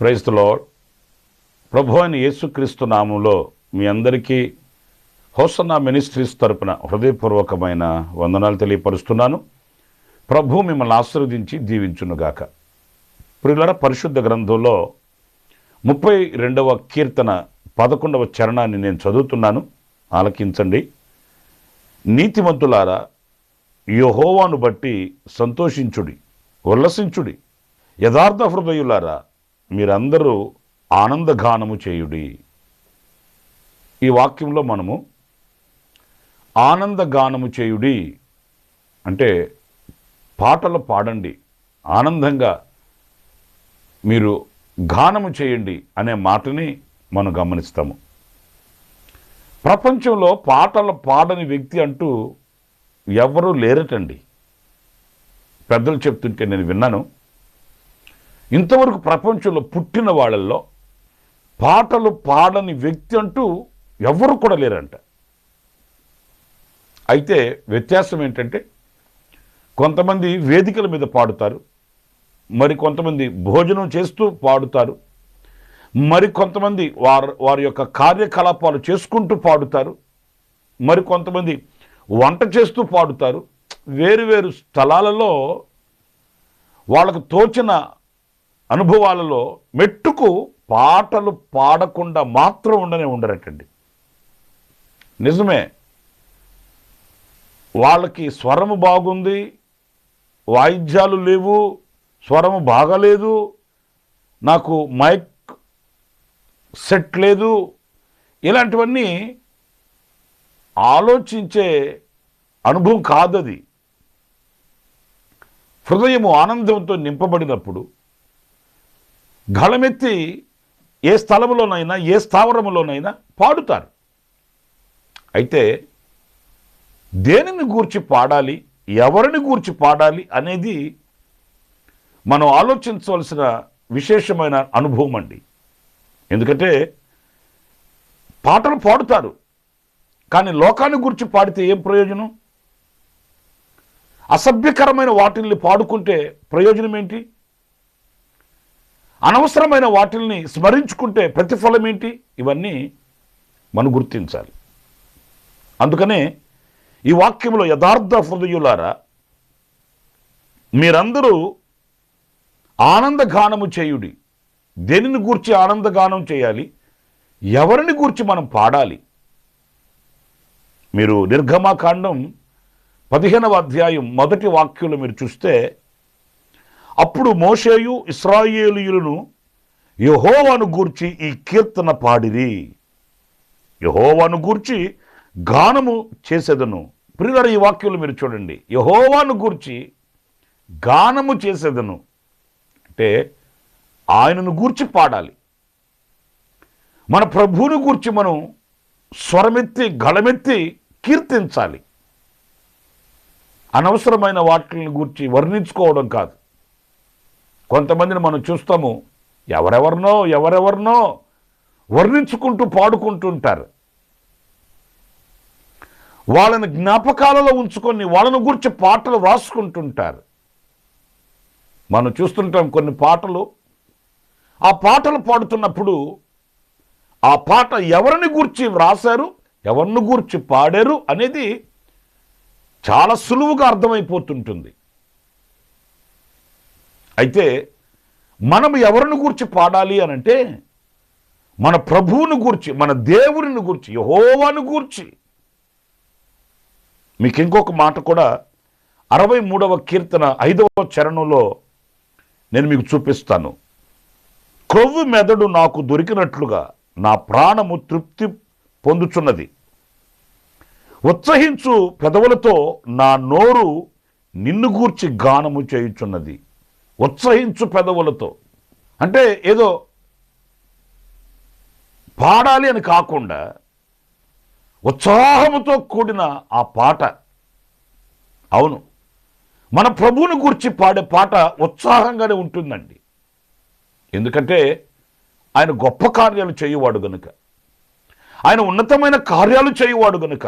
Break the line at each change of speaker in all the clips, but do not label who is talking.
ప్రైస్తులో ప్రభు అయిన యేసుక్రీస్తు నామంలో మీ అందరికీ హోసన్న మినిస్ట్రీస్ తరపున హృదయపూర్వకమైన వందనాలు తెలియపరుస్తున్నాను. ప్రభు మిమ్మల్ని ఆశీర్వదించి దీవించునుగాక. ప్రియులర పరిశుద్ధ గ్రంథంలో ముప్పై రెండవ కీర్తన పదకొండవ చరణాన్ని నేను చదువుతున్నాను. ఆలకించండి. నీతిమంతులారా యహోవాను బట్టి సంతోషించుడి ఉల్లసించుడి. యథార్థ హృదయులారా మీరందరూ ఆనందగానము చేయుడి. ఈ వాక్యంలో మనము ఆనందగానము చేయుడి. అంటే పాటలు పాడండి. ఆనందంగా మీరు గానము చేయండి అనే మాటని మనం గమనిస్తాము. ప్రపంచంలో పాటలు పాడని వ్యక్తి అంటూ ఎవరూ లేరటండి. పెద్దలు చెప్తుంటే నేను విన్నాను. ఇంతవరకు ప్రపంచంలో పుట్టిన వాళ్ళల్లో పాటలు పాడని వ్యక్తి అంటూ ఎవరు కూడా లేరంట. అయితే వ్యత్యాసం ఏంటంటే కొంతమంది వేదికల మీద పాడుతారు మరి కొంతమంది భోజనం చేస్తూ పాడుతారు మరి కొంతమంది వారు వారి యొక్క కార్యకలాపాలు చేసుకుంటూ పాడుతారు మరి కొంతమంది వంట చేస్తూ పాడుతారు. వేరు వేరు స్థలాలలో వాళ్ళకు తోచిన అనుభవాలలో మెట్టుకు పాటలు పాడకుండా మాత్రం ఉండనే ఉండరటండి. నిజమే. వాళ్ళకి స్వరము బాగుంది వాయిద్యాలు లేవు స్వరము బాగలేదు నాకు మైక్ సెట్ లేదు ఇలాంటివన్నీ ఆలోచించే అనుభవం కాదది. హృదయము ఆనందంతో నింపబడినప్పుడు గళమెత్తి ఏ స్థలములోనైనా ఏ స్థావరములోనైనా పాడుతారు. అయితే దేనిని గూర్చి పాడాలి ఎవరిని గూర్చి పాడాలి అనేది మనం ఆలోచించవలసిన విశేషమైన అనుభవం అండి. ఎందుకంటే పాటలు పాడుతారు కానీ లోకాన్ని గురించి పాడితే ఏం ప్రయోజనం? అసభ్యకరమైన వాటిల్ని పాడుకుంటే ప్రయోజనం ఏంటి అనవసరమైన వాటిల్ని స్మరించుకుంటే ప్రతిఫలం ఏంటి? ఇవన్నీ మనం గుర్తించాలి. అందుకనే ఈ వాక్యంలో యథార్థ హృదయులారా మీరందరూ ఆనందగానము చేయుడి. దేనిని గూర్చి ఆనందగానం చేయాలి? ఎవరిని గూర్చి మనం పాడాలి? మీరు నిర్గమాకాండం పదిహేనవ అధ్యాయం మొదటి వాక్యంలో మీరు చూస్తే అప్పుడు మోషేయు ఇస్రాయేలీయులను యహోవాను గూర్చి ఈ కీర్తన పాడిరి. యహోవాను గూర్చి గానము చేసేదను. ప్రియుల ఈ వాక్యాలు మీరు చూడండి. యహోవాను గూర్చి గానము చేసేదను. అంటే ఆయనను గూర్చి పాడాలి. మన ప్రభువుని గూర్చి మనం స్వరమెత్తి గళమెత్తి కీర్తించాలి. అనవసరమైన వాటిని గూర్చి వర్ణించుకోవడం కాదు. కొంతమందిని మనం చూస్తాము ఎవరెవరినో ఎవరెవరినో వర్ణించుకుంటూ పాడుకుంటుంటారు. వాళ్ళని జ్ఞాపకాలలో ఉంచుకొని వాళ్ళని గురించి పాటలు వ్రాసుకుంటుంటారు మనం చూస్తుంటాం కొన్ని పాటలు. ఆ పాటలు పాడుతున్నప్పుడు ఆ పాట ఎవరిని గూర్చి వ్రాసారు ఎవరిని గూర్చి పాడారు అనేది చాలా సులువుగా అర్థమైపోతుంటుంది. అయితే మనం ఎవరిని గూర్చి పాడాలి అని అంటే మన ప్రభువుని గూర్చి మన దేవుని గూర్చి యహోవాను గూర్చి. మీకు ఇంకొక మాట కూడా అరవై మూడవ కీర్తన ఐదవ చరణంలో నేను మీకు చూపిస్తాను. క్రొవ్వు మెదడు నాకు దొరికినట్లుగా నా ప్రాణము తృప్తి పొందుచున్నది. ఉత్సహించు పెదవులతో నా నోరు నిన్ను గూర్చి గానము చేయుచున్నది. ఉత్సహించు పెదవులతో. అంటే ఏదో పాడాలి అని కాకుండా ఉత్సాహముతో కూడిన ఆ పాట. అవును. మన ప్రభువుని గూర్చి పాడే పాట ఉత్సాహంగానే ఉంటుందండి. ఎందుకంటే ఆయన గొప్ప కార్యాలు చేయువాడు గనుక. ఆయన ఉన్నతమైన కార్యాలు చేయువాడు గనుక.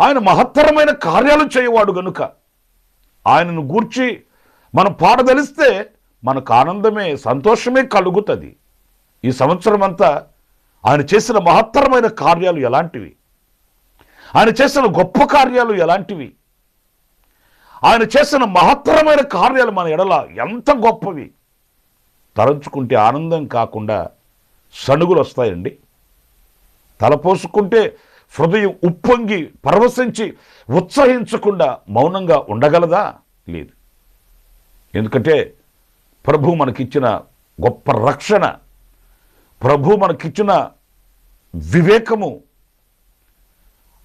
ఆయన మహత్తరమైన కార్యాలు చేయువాడు గనుక. ఆయనను గూర్చి మనం పాడదలిస్తే మనకు ఆనందమే సంతోషమే కలుగుతుంది. ఈ సంవత్సరం అంతా ఆయన చేసిన మహత్తరమైన కార్యాలు ఎలాంటివి? ఆయన చేసిన గొప్ప కార్యాలు ఎలాంటివి? ఆయన చేసిన మహత్తరమైన కార్యాలు మన ఎడల ఎంత గొప్పవి? తలంచుకుంటే ఆనందం కాకుండా సణుగులు వస్తాయండి. తలపోసుకుంటే హృదయం ఉప్పొంగి పరవశించి ఉత్సహించకుండా మౌనంగా ఉండగలదా? లేదు. ఎందుకంటే ప్రభు మనకిచ్చిన గొప్ప రక్షణ ప్రభు మనకిచ్చిన వివేకము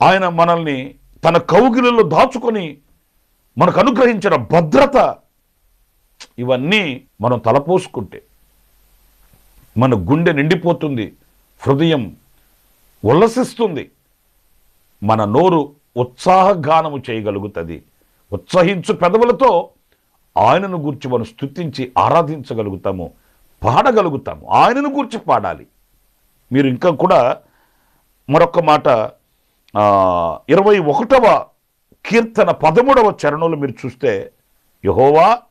ఆయన మనల్ని తన కౌగిలిలో దాచుకొని మనకు అనుగ్రహించిన భద్రత ఇవన్నీ మనం తలపోసుకుంటే మన గుండె నిండిపోతుంది హృదయం ఉల్లసిస్తుంది మన నోరు ఉత్సాహగానము చేయగలుగుతుంది. ఉత్సహించు పెదవులతో ఆయనను గూర్చి మనం స్తుతించి ఆరాధించగలుగుతాము పాడగలుగుతాము. ఆయనను గూర్చి పాడాలి. మీరు ఇంకా కూడా మరొక మాట ఇరవై ఒకటవ కీర్తన పదమూడవ చరణంలో మీరు చూస్తే యహోవా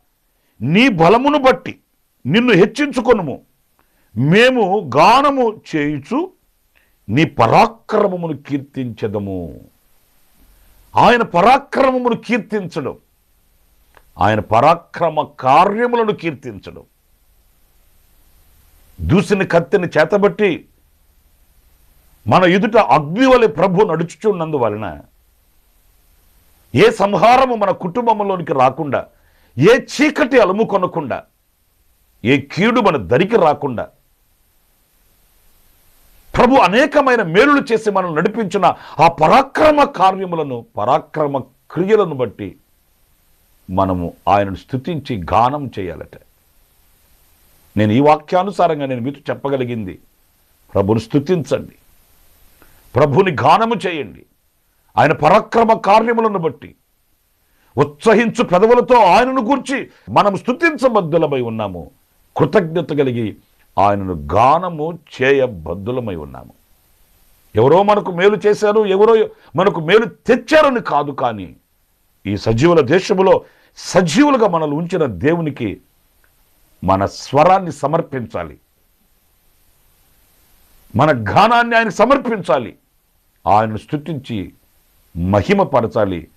నీ బలమును బట్టి నిన్ను హెచ్చించుకొనుము. మేము గానము చేయుచు నీ పరాక్రమమును కీర్తించదము. ఆయన పరాక్రమమును కీర్తించడం. ఆయన పరాక్రమ కార్యములను కీర్తించడం. దూసిన కత్తిని చేతబట్టి మన ఎదుట అగ్నివలి ప్రభు నడుచుచున్నందువలన ఏ సంహారము మన కుటుంబంలోనికి రాకుండా ఏ చీకటి అలుముకొనకుండా ఏ కీడు మన దరికి రాకుండా ప్రభు అనేకమైన మేలులు చేసి మనం నడిపించిన ఆ పరాక్రమ కార్యములను పరాక్రమ క్రియలను బట్టి మనము ఆయనను స్తుతించి గానం చేయాలట. నేను ఈ వాక్యానుసారంగా నేను మీతో చెప్పగలిగింది. ప్రభుని స్థుతించండి ప్రభుని గానము చేయండి. ఆయన పరాక్రమ కార్యములను బట్టి. ఉత్సహించు పెదవులతో ఆయనను గూర్చి మనం స్థుతించబద్దులమై ఉన్నాము. కృతజ్ఞత కలిగి ఆయనను గానము చేయబద్దులమై ఉన్నాము. ఎవరో మనకు మేలు చేశారు ఎవరో మనకు మేలు తెచ్చారని కాదు కానీ ఈ సజీవుల దేశములో సజీవులుగా మనల్ని ఉంచిన దేవునికి మన స్వరాన్ని సమర్పించాలి. మన గానాన్ని ఆయన సమర్పించాలి. ఆయనను స్థుతించి మహిమపరచాలి.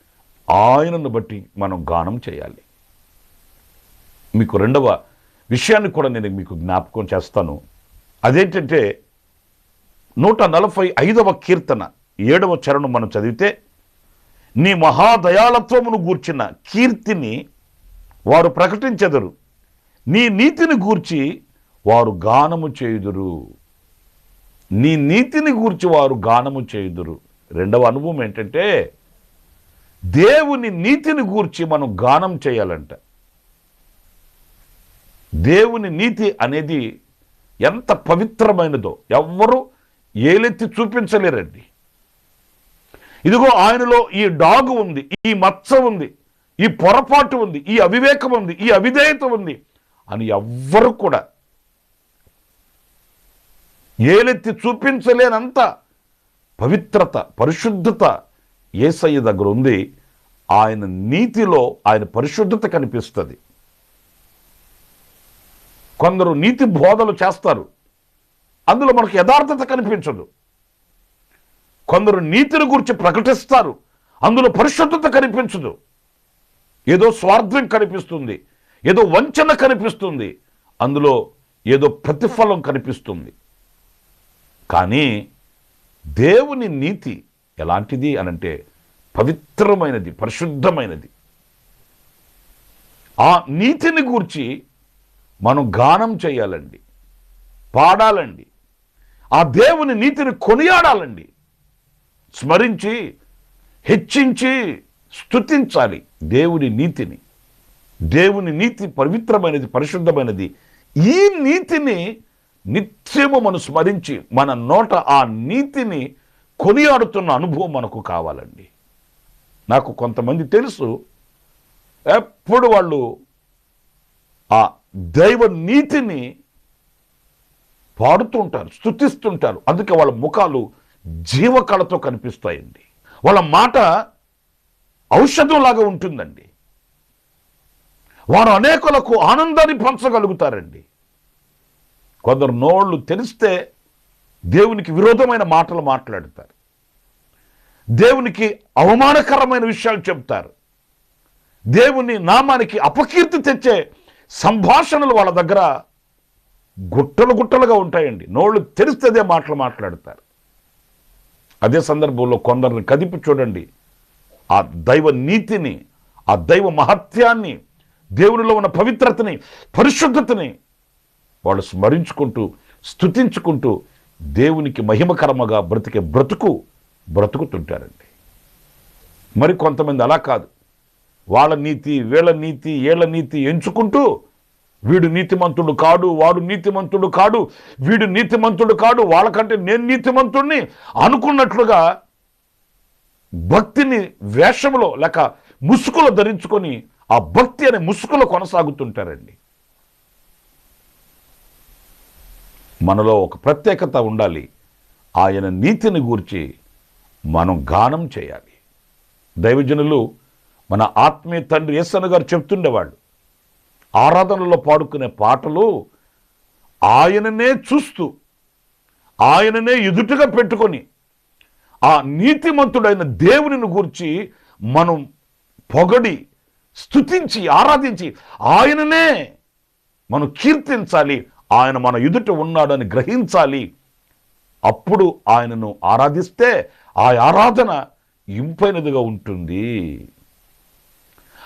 ఆయనను బట్టి మనం గానం చేయాలి. మీకు రెండవ విషయాన్ని కూడా నేను మీకు జ్ఞాపకం చేస్తాను. అదేంటంటే నూట నలభై ఐదవ కీర్తన ఏడవ చరణం మనం చదివితే నీ మహాదయాళత్వమును గూర్చిన కీర్తిని వారు ప్రకటించెదరు. నీ నీతిని గూర్చి వారు గానము చేయుదురు. నీ నీతిని గూర్చి వారు గానము చేయుదురు. రెండవ అనుభవం ఏంటంటే దేవుని నీతిని గూర్చి మనం గానం చేయాలంట. దేవుని నీతి అనేది ఎంత పవిత్రమైనదో ఎవ్వరూ ఏలెత్తి చూపించలేరండి. ఇదిగో ఆయనలో ఈ డాగు ఉంది ఈ మచ్చ ఉంది ఈ పొరపాటు ఉంది ఈ అవివేకం ఉంది ఈ అవిధేయత ఉంది అని ఎవ్వరు కూడా ఏలెత్తి చూపించలేనంత పవిత్రత పరిశుద్ధత ఏసయ్య దగ్గర ఉంది. ఆయన నీతిలో ఆయన పరిశుద్ధత కనిపిస్తుంది. కొందరు నీతి బోధలు చేస్తారు. అందులో మనకు యథార్థత కనిపించదు. కొందరు నీతిని గురించి ప్రకటిస్తారు. అందులో పరిశుద్ధత కనిపించదు. ఏదో స్వార్థం కనిపిస్తుంది. ఏదో వంచన కనిపిస్తుంది. అందులో ఏదో ప్రతిఫలం కనిపిస్తుంది. కానీ దేవుని నీతి ఎలాంటిది అనంటే పవిత్రమైనది పరిశుద్ధమైనది. ఆ నీతిని గూర్చి మనం గానం చేయాలండి పాడాలండి. ఆ దేవుని నీతిని కొనియాడాలండి. స్మరించి హెచ్చించి స్తుతించాలి దేవుని నీతిని. దేవుని నీతి పవిత్రమైనది పరిశుద్ధమైనది. ఈ నీతిని నిత్యము మనం స్మరించి మన నోట ఆ నీతిని కొనియాడుతున్న అనుభవం మనకు కావాలండి. నాకు కొంతమంది తెలుసు ఎప్పుడు వాళ్ళు ఆ దైవ నీతిని పాడుతుంటారు స్తుతిస్తుంటారు. అందుకే వాళ్ళ ముఖాలు జీవకళతో కనిపిస్తాయండి వాళ్ళ మాట ఔషధంలాగా ఉంటుందండి. వారు అనేకులకు ఆనందాన్ని పంచగలుగుతారండి. కొందరు నోళ్ళు తెలిస్తే దేవునికి విరోధమైన మాటలు మాట్లాడతారు. దేవునికి అవమానకరమైన విషయాలు చెప్తారు దేవుని నామానికి అపకీర్తి తెచ్చే సంభాషణలు వాళ్ళ దగ్గర గుట్టలు గుట్టలుగా ఉంటాయండి. నోళ్ళు తెలిస్తేదే మాటలు మాట్లాడతారు. అదే సందర్భంలో కొందరిని కదిపి చూడండి. ఆ దైవ నీతిని ఆ దైవ మహత్యాన్ని దేవునిలో ఉన్న పవిత్రతని పరిశుద్ధతని వాళ్ళు స్మరించుకుంటూ స్తుతించుకుంటూ దేవునికి మహిమకరమగా బ్రతికే బ్రతుకు బ్రతుకుతుంటారండి. మరి కొంతమంది అలా కాదు. వాళ్ళ నీతి వీళ్ళ నీతి ఏళ్ళ నీతి ఎంచుకుంటూ వీడు నీతిమంతుడు కాడు వాడు నీతిమంతుడు కాడు వీడు నీతిమంతుడు కాడు వాళ్ళకంటే నేను నీతిమంతుడిని అనుకున్నట్లుగా భక్తిని వేషములో లేక ముసుగులో ధరించుకొని ఆ భక్తి అనే ముసుగులో కొనసాగుతుంటారండి. మనలో ఒక ప్రత్యేకత ఉండాలి. ఆయన నీతిని గూర్చి మనం గానం చేయాలి. దైవజనులు మన ఆత్మీయ తండ్రి యేసన్న గారు చెప్తుండేవాళ్ళు ఆరాధనలో పాడుకునే పాటలు ఆయననే చూస్తూ ఆయననే ఎదుటగా పెట్టుకొని ఆ నీతిమంతుడైన దేవునిని గూర్చి మనం పొగడి స్తుతించి ఆరాధించి ఆయననే మనం కీర్తించాలి ఆయన మన ఎదుట ఉన్నాడని గ్రహించాలి. అప్పుడు ఆయనను ఆరాధిస్తే ఆ ఆరాధన ఇంపైనదిగా ఉంటుంది.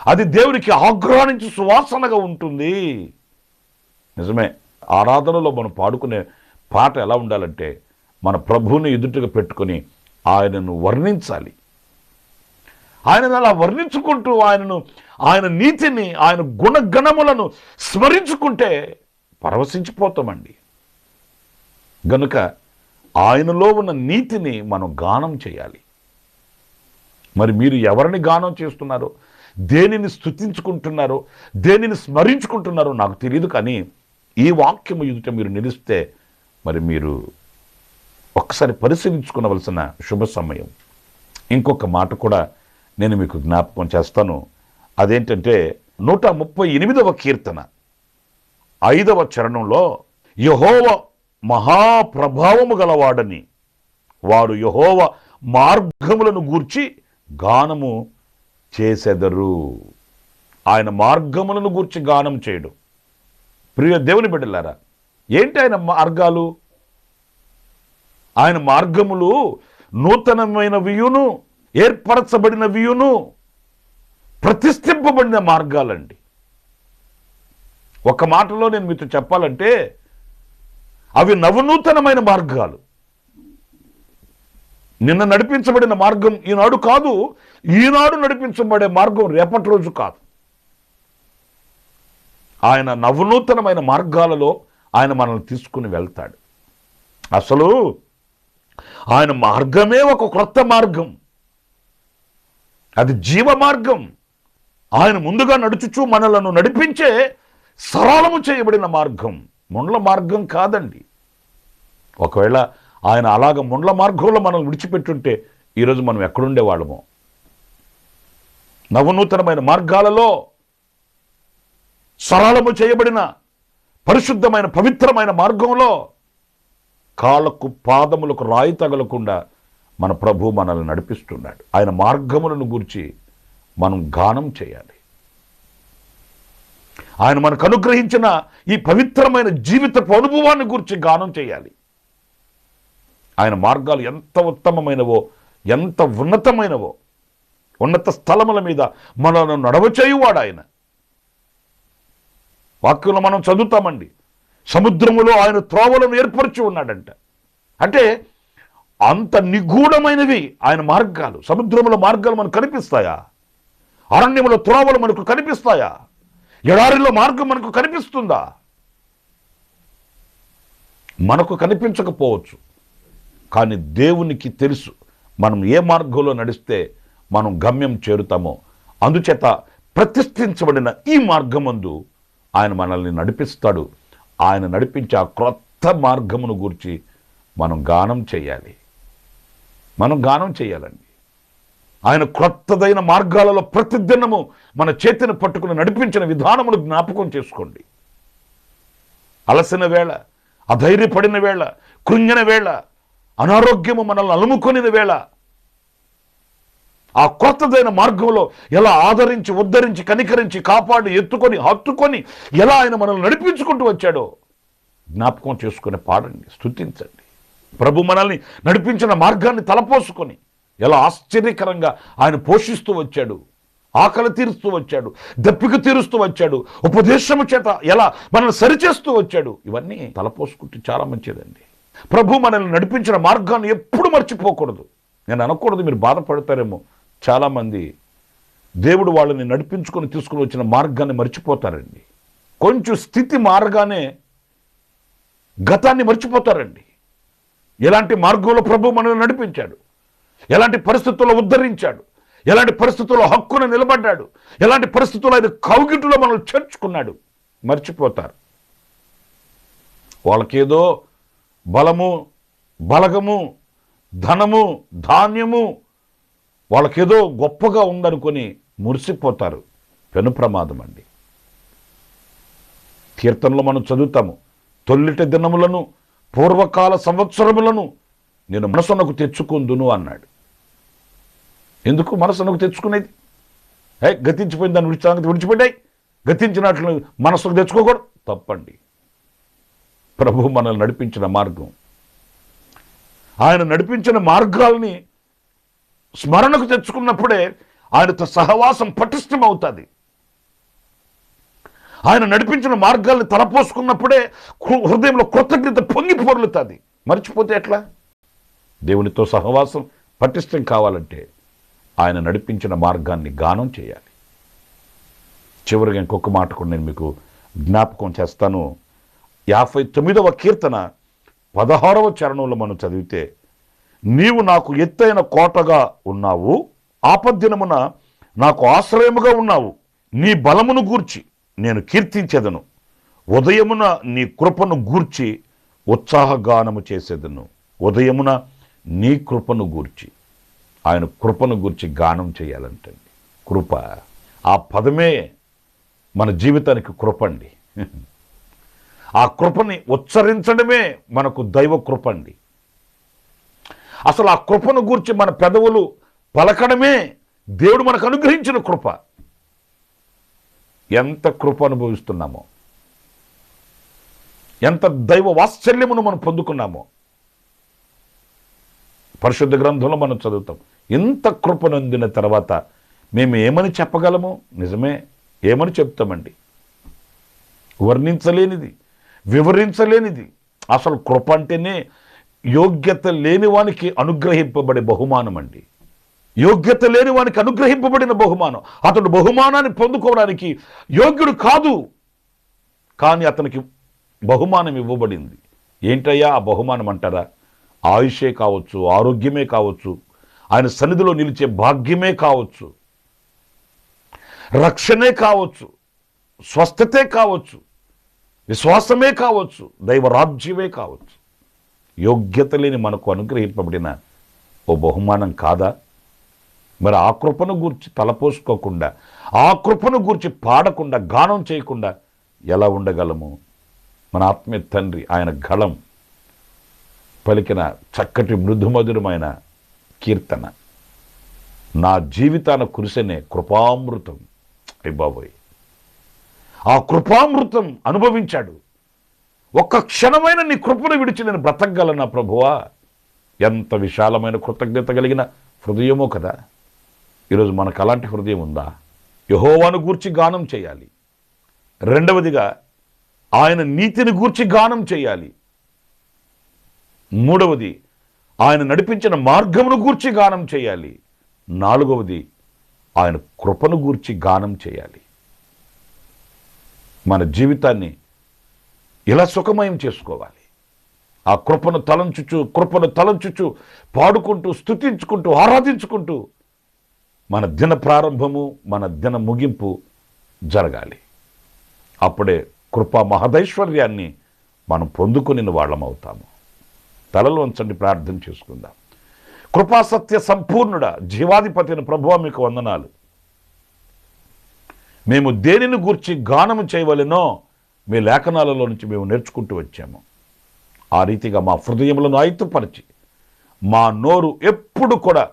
అది దేవునికి ఆగ్రహించి సువాసనగా ఉంటుంది. నిజమే. ఆరాధనలో మనం పాడుకునే పాట ఎలా ఉండాలంటే మన ప్రభువుని ఎదుటగా పెట్టుకొని ఆయనను వర్ణించాలి. ఆయనను అలా వర్ణించుకుంటూ ఆయనను ఆయన నీతిని ఆయన గుణగణములను స్మరించుకుంటే పరవశించిపోతామండి. గనుక ఆయనలో ఉన్న నీతిని మనం గానం చేయాలి. మరి మీరు ఎవరిని గానం చేస్తున్నారో? దేనిని స్థుతించుకుంటున్నారో దేనిని స్మరించుకుంటున్నారో నాకు తెలియదు కానీ ఈ వాక్యము ఎదుట మీరు నిలిస్తే మరి మీరు ఒక్కసారి పరిశీలించుకునవలసిన శుభ సమయం. ఇంకొక మాట కూడా నేను మీకు జ్ఞాపకం చేస్తాను. అదేంటంటే నూట ముప్పై ఎనిమిదవ కీర్తన. ఐదవ చరణంలో యహోవ మహాప్రభావము గలవాడని. వారు యహోవ మార్గములను గూర్చి గానము చేసెదరు. ఆయన మార్గములను గూర్చి గానం చేయడు. ప్రియ దేవుని బిడ్డలారా ఏంటి ఆయన మార్గాలు? ఆయన మార్గములు నూతనమైన వ్యూను ఏర్పరచబడిన వ్యూను ప్రతిష్ఠింపబడిన మార్గాలండి. ఒక మాటలో నేను మీతో చెప్పాలంటే అవి నవనూతనమైన మార్గాలు. నిన్న నడిపించబడిన మార్గం ఈనాడు కాదు. ఈనాడు నడిపించబడే మార్గం రేపటి రోజు కాదు. ఆయన నవనూతనమైన మార్గాలలో ఆయన మనల్ని తీసుకుని వెళ్తాడు. అసలు ఆయన మార్గమే ఒక క్రొత్త మార్గం. అది జీవ మార్గం. ఆయన ముందుగా నడుచుచు మనలను నడిపించే సరళము చేయబడిన మార్గం. ముండ్ల మార్గం కాదండి. ఒకవేళ ఆయన అలాగ ముండ్ల మార్గంలో మనల్ని విడిచిపెట్టుంటే ఈరోజు మనం ఎక్కడుండేవాళ్ళమో నవనూతనమైన మార్గాలలో సరళము చేయబడిన పరిశుద్ధమైన పవిత్రమైన మార్గంలో కాళ్ళకు పాదములకు రాయి తగలకుండా మన ప్రభు మనల్ని నడిపిస్తున్నాడు. ఆయన మార్గములను గురించి మనం గానం చేయాలి. ఆయన మనకు అనుగ్రహించిన ఈ పవిత్రమైన జీవితపు అనుభవాన్ని గురించి గానం చేయాలి. ఆయన మార్గాలు ఎంత ఉత్తమమైనవో ఎంత ఉన్నతమైనవో ఉన్నత స్థలముల మీద మనను నడవచేయువాడు ఆయన. వాక్యంలో మనం చదువుతామండి. సముద్రములో ఆయన త్రోవలను ఏర్పరిచి ఉన్నాడంట. అంటే అంత నిగూఢమైనవి ఆయన మార్గాలు. సముద్రముల మార్గాలు మనకు కనిపిస్తాయా? అరణ్యముల త్రోవలు మనకు కనిపిస్తాయా? ఎడారిలో మార్గం మనకు కనిపిస్తుందా? మనకు కనిపించకపోవచ్చు. కానీ దేవునికి తెలుసు మనం ఏ మార్గంలో నడిస్తే మనం గమ్యం చేరుతామో. అందుచేత ప్రతిష్ఠించబడిన ఈ మార్గమందు ఆయన మనల్ని నడిపిస్తాడు. ఆయన నడిపించే ఆ క్రొత్త మార్గమును గురించి మనం గానం చేయాలి. మనం గానం చేయాలండి. ఆయన క్రొత్తదైన మార్గాలలో ప్రతిదినము మన చేతిని పట్టుకుని నడిపించిన విధానమును జ్ఞాపకం చేసుకోండి. అలసిన వేళ అధైర్యపడిన వేళ కృంగిన వేళ అనారోగ్యము మనల్ని అలుముకొనిన వేళ ఆ కొత్తదైన మార్గంలో ఎలా ఆదరించి ఉద్ధరించి కనికరించి కాపాడి ఎత్తుకొని హత్తుకొని ఎలా ఆయన మనల్ని నడిపించుకుంటూ వచ్చాడో జ్ఞాపకం చేసుకుని పాడండి స్థుతించండి ప్రభు మనల్ని నడిపించిన మార్గాన్ని తలపోసుకొని ఎలా ఆశ్చర్యకరంగా ఆయన పోషిస్తూ వచ్చాడు ఆకలి తీరుస్తూ వచ్చాడు దప్పిక తీరుస్తూ వచ్చాడు ఉపదేశము చేత ఎలా మనల్ని సరిచేస్తూ వచ్చాడు ఇవన్నీ తలపోసుకుంటే చాలా మంచిదండి. ప్రభు మనల్ని నడిపించిన మార్గాన్ని ఎప్పుడు మర్చిపోకూడదు. నేను అనకూడదు మీరు బాధపడతారేమో. చాలామంది దేవుడు వాళ్ళని నడిపించుకొని తీసుకుని వచ్చిన మార్గాన్ని మర్చిపోతారండి. కొంచెం స్థితి మారగానే గతాన్ని మర్చిపోతారండి. ఎలాంటి మార్గంలో ప్రభు మనల్ని నడిపించాడు? ఎలాంటి పరిస్థితుల్లో ఉద్ధరించాడు? ఎలాంటి పరిస్థితుల్లో హక్కున నిలబడ్డాడు? ఎలాంటి పరిస్థితుల్లో ఆయన కౌగిట్లో మనల్ని చేర్చుకున్నాడు? మర్చిపోతారు. వాళ్ళకేదో బలము బలగము ధనము ధాన్యము వాళ్ళకేదో గొప్పగా ఉందనుకొని మురిసిపోతారు. పెను ప్రమాదం అండి. తీర్థంలో మనం చదువుతాము. తొల్లిట దినములను పూర్వకాల సంవత్సరములను నేను మనసునకు తెచ్చుకుందును అన్నాడు. ఎందుకు మనసునకు తెచ్చుకునేది? ఏ గతించిపోయింది దాన్ని విడిచి విడిచిపెట్టాయి. గతించినట్లు మనసుకు తెచ్చుకోకూడదు. తప్పండి. ప్రభు మనల్ని నడిపించిన మార్గం. ఆయన నడిపించిన మార్గాల్ని స్మరణకు తెచ్చుకున్నప్పుడే ఆయనతో సహవాసం పటిష్టం అవుతుంది ఆయన నడిపించిన మార్గాల్ని తలపోసుకున్నప్పుడే హృ- హృదయంలో కృతజ్ఞత పొంగి పొరులుతుంది. మర్చిపోతే ఎట్లా? దేవునితో సహవాసం పటిష్టం కావాలంటే ఆయన నడిపించిన మార్గాన్ని గానం చేయాలి. చివరిగా ఇంకొక మాట కూడా నేను మీకు జ్ఞాపకం చేస్తాను. యాభై తొమ్మిదవ కీర్తన పదహారవ చరణంలో మనం చదివితే నీవు నాకు ఎత్తైన కోటగా ఉన్నావు ఆపద్దినమున నాకు ఆశ్రయముగా ఉన్నావు నీ బలమును గూర్చి నేను కీర్తించేదను ఉదయమున నీ కృపను గూర్చి ఉత్సాహగానము చేసేదను ఉదయమున నీ కృపను గూర్చి ఆయన కృపను గూర్చి గానం చేయాలంటండి. కృప ఆ పదమే మన జీవితానికి కృప అండి. ఆ కృపని ఉచ్చరించడమే మనకు దైవ కృప అండి అసలు ఆ కృపను గూర్చి మన పెదవులు పలకడమే దేవుడు మనకు అనుగ్రహించిన కృప. ఎంత కృప అనుభవిస్తున్నామో. ఎంత దైవ వాత్సల్యమును మనం పొందుకున్నామో. పరిశుద్ధ గ్రంథంలో మనం చదువుతాం ఇంత కృపనొందిన తర్వాత మేము ఏమని చెప్పగలము? నిజమే ఏమని చెప్తామండి? వర్ణించలేనిది. వివరించలేనిది. అసలు కృప అంటేనే యోగ్యత లేని వానికి అనుగ్రహింపబడే బహుమానం అండి. యోగ్యత లేని వానికి అనుగ్రహింపబడిన బహుమానం. అతడు బహుమానాన్ని పొందుకోవడానికి యోగ్యుడు కాదు. కానీ అతనికి బహుమానం ఇవ్వబడింది. ఏంటయ్యా ఆ బహుమానం అంటారా? ఆయుషే కావచ్చు ఆరోగ్యమే కావచ్చు ఆయన సన్నిధిలో నిలిచే భాగ్యమే కావచ్చు రక్షణే కావచ్చు స్వస్థతే కావచ్చు విశ్వాసమే కావచ్చు దైవరాజ్యమే కావచ్చు. యోగ్యత లేని మనకు అనుగ్రహింపబడిన ఓ బహుమానం కాదా? మరి ఆ కృపను గూర్చి తలపోసుకోకుండా ఆ కృపను గూర్చి పాడకుండా గానం చేయకుండా ఎలా ఉండగలము? మన ఆత్మీయ తండ్రి ఆయన గళం పలికిన చక్కటి మృదుమధురమైన కీర్తన. నా జీవితాన కురిసనే కృపామృతం. అయ్యి బాబోయ్. ఆ కృపామృతం అనుభవించాడు. ఒక్క క్షణమైన నీ కృపను విడిచి నేను బ్రతకగలనా ప్రభువా? ఎంత విశాలమైన కృతజ్ఞత కలిగిన హృదయమో కదా. ఈరోజు మనకు అలాంటి హృదయం ఉందా? యహోవాను గూర్చి గానం చేయాలి. రెండవదిగా ఆయన నీతిని గూర్చి గానం చేయాలి. మూడవది ఆయన నడిపించిన మార్గమును గూర్చి గానం చేయాలి. నాలుగవది ఆయన కృపను గూర్చి గానం చేయాలి. మన జీవితాన్ని ఇలా సుఖమయం చేసుకోవాలి? ఆ కృపను తలంచుచు కృపను తలంచుచు పాడుకుంటూ స్తుతించుకుంటూ ఆరాధించుకుంటూ మన దిన ప్రారంభము మన దిన ముగింపు జరగాలి. అప్పుడే కృపా మహదైశ్వర్యాన్ని మనం పొందుకుని వాళ్ళం అవుతాము. తలలు ఉంచండి ప్రార్థన చేసుకుందాం. కృపాసత్య సంపూర్ణుడ జీవాధిపతిని ప్రభువ మీకు వందనాలు. మేము దేనిని గూర్చి గానము చేయవలెనో మీ లేఖనాలలో నుంచి మేము నేర్చుకుంటూ వచ్చాము. ఆ రీతిగా మా హృదయములను ఆయుత్తపరిచి మా నోరు ఎప్పుడు కూడా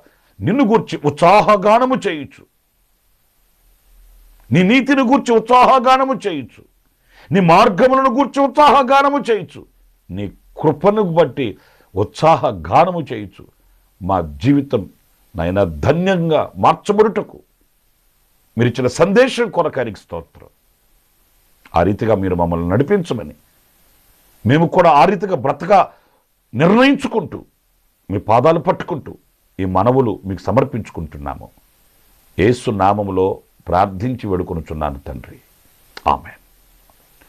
నిన్ను గూర్చి ఉత్సాహగానము చేయొచ్చు నీ నీతిని గూర్చి ఉత్సాహగానము చేయొచ్చు నీ మార్గములను గూర్చి ఉత్సాహగానము చేయొచ్చు నీ కృపను బట్టి ఉత్సాహగానము చేయొచ్చు మా జీవితం నాయన ధన్యంగా మార్చబడుటకు మీరు ఇచ్చిన సందేశం కొరకానికి స్తోత్రం. ఆ రీతిగా మీరు మమ్మల్ని నడిపించమని మేము కూడా ఆ రీతిగా బ్రతక నిర్ణయించుకుంటూ మీ పాదాలు పట్టుకుంటూ ఈ మనవులు మీకు సమర్పించుకుంటున్నాము. ఏసు నామములో ప్రార్థించి వేడుకొనుచున్నాను తండ్రి. ఆమె